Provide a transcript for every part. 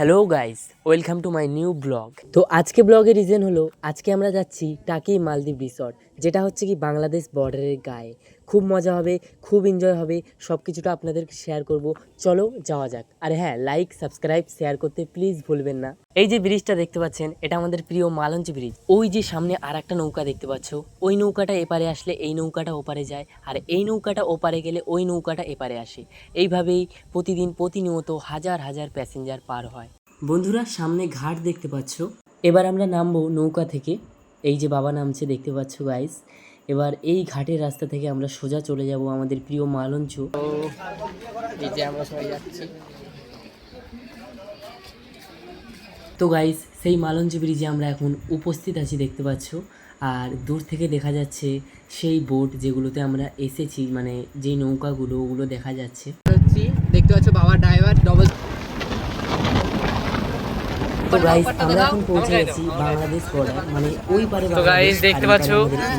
Hello guys, welcome to my new blog. তো আজকে ব্লগের রিজন হলো, আজকে আমরা যাচ্ছি টাকি মালদ্বীপ রিসর্ট যেটা হচ্ছে কি বাংলাদেশ বর্ডারের গায়ে। খুব মজা হবে, খুব এনজয় হবে সব কিছুটা আপনাদের শেয়ার করব। চলো যাওয়া যাক। আর হ্যাঁ লাইক সাবস্ক্রাইব শেয়ার করতে প্লিজ ভুলবেন না। এই যে ব্রিজটা দেখতে পাচ্ছেন, এটা আমাদের প্রিয় মালঞ্চ ব্রিজ ওই যে সামনে আর একটা নৌকা দেখতে পাচ্ছ, ওই নৌকাটা এপারে আসলে এই নৌকাটা ওপারে যায়, আর এই নৌকাটা ওপারে গেলে ওই নৌকাটা এপারে আসে। এইভাবেই প্রতিদিন প্রতিনিয়ত হাজার হাজার প্যাসেঞ্জার পার হয়। বন্ধুরা, সামনে ঘাট দেখতে পাচ্ছ। এবার আমরা নামবো নৌকা থেকে। এই যে বাবা নামছে, দেখতে পাচ্ছ গাইস এবার এই ঘাটের রাস্তা থেকে আমরা সোজা চলে যাব আমাদের প্রিয় মালঞ্চ। এই যে আমরা সবাই যাচ্ছি। তো গাইস সেই মালঞ্চ ব্রিজে আমরা এখন উপস্থিত আছি দেখতে পাচ্ছ। আর দূর থেকে দেখা যাচ্ছে সেই বোট যেগুলোতে আমরা এসেছি মানে যেই নৌকাগুলো ওগুলো দেখা যাচ্ছে। দেখতে পাচ্ছ বাবা ড্রাইভার ডবল তো গাইস আমরা এখন পৌঁছে গেছি বাংলাদেশ বর্ডার মানে ওই পারে তো গাইস দেখতে পাচ্ছ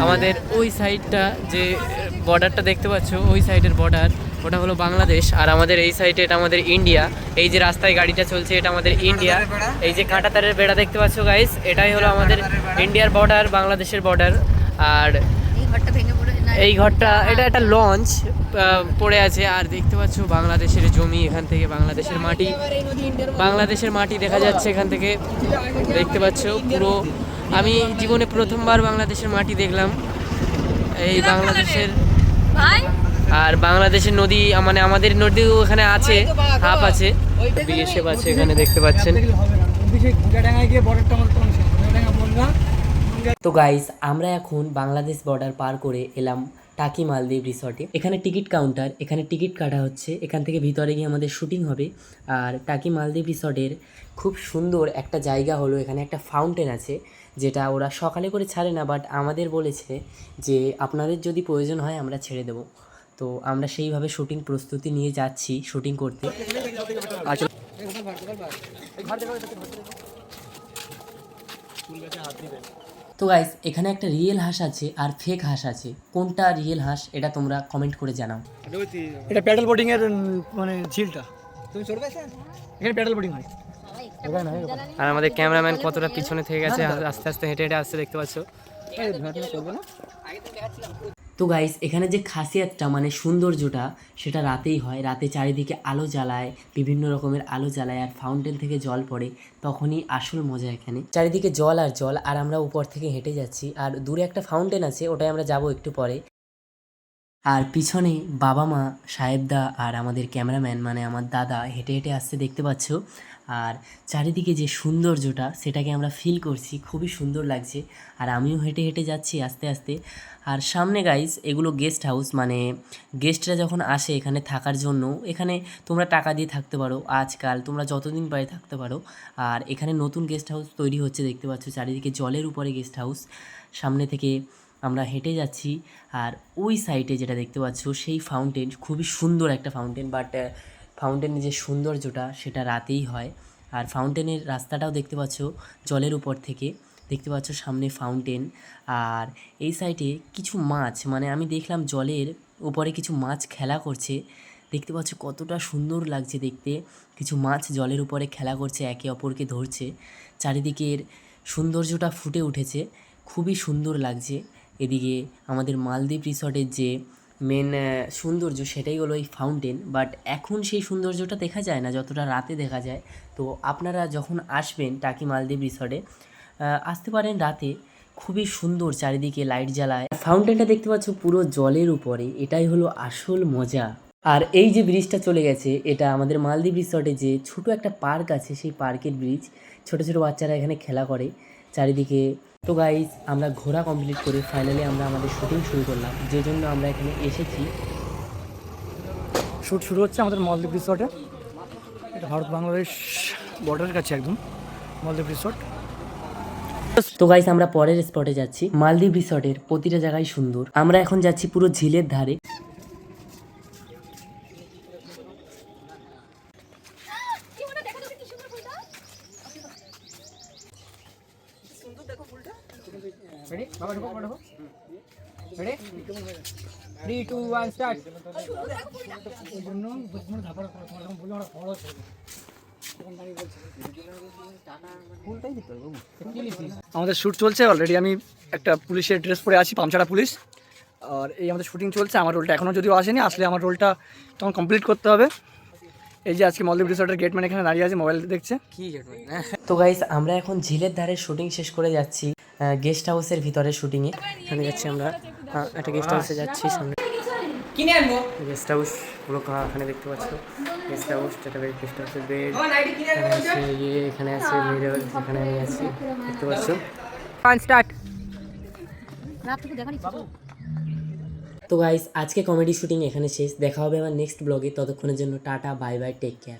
আমাদের ওই সাইডটা যে বর্ডারটা দেখতে পাচ্ছ ওই সাইডের বর্ডার ওটা হলো বাংলাদেশ আর আমাদের এই সাইডে এটা আমাদের ইন্ডিয়া এই যে রাস্তায় গাড়িটা চলছে এটা আমাদের ইন্ডিয়া এই যে কাঁটাতারের বেড়া দেখতে পাচ্ছ গাইস এটাই হলো আমাদের ইন্ডিয়ার বর্ডার বাংলাদেশের বর্ডার আর এই ঘরটা ভেঙে পড়ে না এই ঘরটা এটা একটা লঞ্চ পড়ে আছে। আর দেখতে পাচ্ছ বাংলাদেশের জমি এখান থেকে বাংলাদেশের মাটি। বাংলাদেশের মাটি দেখা যাচ্ছে এখান থেকে। দেখতে পাচ্ছ পুরো আমি জীবনে প্রথমবার বাংলাদেশের মাটি দেখলাম। এই বাংলাদেশের আর বাংলাদেশের নদী মানে আমাদের নদীও এখানে আছে হাফ আছে। বিএসএফ আছে এখানে দেখতে পাচ্ছেন। তো গাইস আমরা এখন বাংলাদেশ বর্ডার পার করে এলাম। টাকি মালদ্বীপ রিসর্টে। এখানে টিকিট কাউন্টার এখানে টিকিট কাটা হচ্ছে এখান থেকে ভিতরে গিয়ে আমাদের শুটিং হবে। আর টাকি মালদ্বীপ রিসর্টের খুব সুন্দর একটা জায়গা হলো এখানে একটা ফাউন্টেন আছে যেটা ওরা সকালে করে ছাড়ে না বাট আমাদের বলেছে যে আপনাদের যদি প্রয়োজন হয় আমরা ছেড়ে দেবো। তো আমরা সেইভাবে শুটিং প্রস্তুতি নিয়ে যাচ্ছি শুটিং করতে। তো গাইস এখানে একটা রিয়েল হাঁস আছে আর ফেক হাঁস আছে। কোনটা রিয়েল হাঁস এটা তোমরা কমেন্ট করে জানাও। এটা প্যাডেল বোটিং এর মানে ঝিলটা। তুমি চড়বে এখানে প্যাডেল বোটিং হয়। আর আমাদের ক্যামেরাম্যান কতটা পিছনে থেকে গেছে আস্তে আস্তে হেঁটে হেঁটে আসছে দেখতে পাচ্ছ? তো গাইস এখানে যে খাসিয়াতটা মানে সৌন্দর্যটা, সেটা রাতেই হয়। রাতে চারিদিকে আলো জ্বালায়, বিভিন্ন রকমের আলো জ্বালায়, আর ফাউন্টেন থেকে জল পড়ে, তখনই আসল মজা এখানে। চারিদিকে জল আর জল, আর আমরা উপর থেকে হেঁটে যাচ্ছি। আর দূরে একটা ফাউন্টেন আছে ওটাই আমরা যাব একটু পরে। আর পিছনে বাবা মা, সাহেবদা আর আমাদের ক্যামেরাম্যান মানে আমার দাদা হেঁটে হেঁটে আসতে দেখতে পাচ্ছ। আর চারিদিকে যে সৌন্দর্যটা, সেটাকে আমরা ফিল করছি, খুবই সুন্দর লাগছে। আর আমিও হেঁটে হেঁটে যাচ্ছি আস্তে আস্তে। আর সামনে গাইজ এগুলো গেস্ট হাউস মানে গেস্টরা যখন আসে এখানে থাকার জন্য, এখানে তোমরা টাকা দিয়ে থাকতে পারো, আজকাল তোমরা যতদিন পারে থাকতে পারো। আর এখানে নতুন গেস্ট হাউস তৈরি হচ্ছে, দেখতে পাচ্ছ, চারিদিকে জলের উপরে গেস্ট হাউস সামনে থেকে আমরা হেঁটে যাচ্ছি আর ওই সাইডে যেটা দেখতে পাচ্ছ, সেই ফাউন্টেন খুবই সুন্দর একটা ফাউন্টেন বাট ফাউন্টেনের যে সৌন্দর্যটা সেটা রাতেই হয়। আর ফাউন্টেনের রাস্তাটাও দেখতে পাচ্ছ জলের উপর থেকে। দেখতে পাচ্ছ সামনে ফাউন্টেন আর এই সাইডে কিছু মাছ মানে আমি দেখলাম জলের উপরে কিছু মাছ খেলা করছে। দেখতে পাচ্ছ কতটা সুন্দর লাগছে দেখতে। কিছু মাছ জলের উপরে খেলা করছে, একে অপরকে ধরছে। চারিদিকের সৌন্দর্যটা ফুটে উঠেছে। খুবই সুন্দর লাগছে। এদিকে আমাদের মালদ্বীপ রিসর্টের যে মেন সৌন্দর্য সেটাই হলো এই ফাউন্টেন বাট এখন সেই সৌন্দর্যটা দেখা যায় না, যতটা রাতে দেখা যায়। তো আপনারা যখন আসবেন টাকি মালদ্বীপ রিসর্টে আসতে পারেন রাতে, খুবই সুন্দর চারিদিকে লাইট জ্বালায়। ফাউন্টেনটা দেখতে পাচ্ছ পুরো জলের উপরে, এটাই হলো আসল মজা। আর এই যে ব্রিজটা চলে গেছে, এটা আমাদের মালদ্বীপ রিসর্টে যে ছোট একটা পার্ক আছে, সেই পার্কের ব্রিজ ছোট ছোট বাচ্চারা এখানে খেলা করে। চারিদিকে তো গাইজ আমরা ঘোরা কমপ্লিট করে ফাইনালি আমরা আমাদের শুটিং শুরু করলাম। যে জন্য আমরা এখানে এসেছি। শুট শুরু হচ্ছে আমাদের মলদ্বীপ রিসর্টে এটা ভারত বাংলাদেশ বর্ডারের কাছে একদম মলদ্বীপ রিসর্ট তো গাইস আমরা পরের স্পটে যাচ্ছি। মালদ্বীপ রিসর্টের প্রতিটা জায়গায় সুন্দর। আমরা এখন যাচ্ছি পুরো ঝিলের ধারে। রেডি বাবা, ঢোকো বাবা, ঢোকো। Ready three two one start ওই জন্য বুঝব ধাপা তোমার যখন আমরা আমাদের শ্যুট চলছে অলরেডি আমি একটা পুলিশের ড্রেস পরে আছি পামচারা পুলিশ। আর এই আমাদের শুটিং চলছে, আমার রোলটা এখনও যদিও আসেনি, আসলে আমার রোলটা তখন কমপ্লিট করতে হবে। এই যে আজকে মলদ্বীপ রিসোর্টের গেটম্যান এখানে দাঁড়িয়ে আছে মোবাইল দেখছে। কি তো গাইস আমরা এখন ঝিলের ধারে শুটিং শেষ করে যাচ্ছি গেস্ট হাউসের ভিতরে শুটিং এ। এখানে যাচ্ছি আমরা। একটা গেস্ট হাউসে যাচ্ছি সামনে। কিনে আনব। গেস্ট হাউস পুরো কা- এখানে দেখতে পাচ্ছ। গেস্ট হাউস যেটা গেস্ট হাউসের বেড এখানে আছে ইয়ে এখানে আছে মিরর এখানে আমি আছি। দেখতে পাচ্ছ? স্টার্ট রাতটুকু দেখা নিচ্ছি তো গাইস আজকে কমেডি শুটিং এখানে শেষ। দেখা হবে আমার নেক্সট ব্লগে ততক্ষণের জন্য tata bye bye take care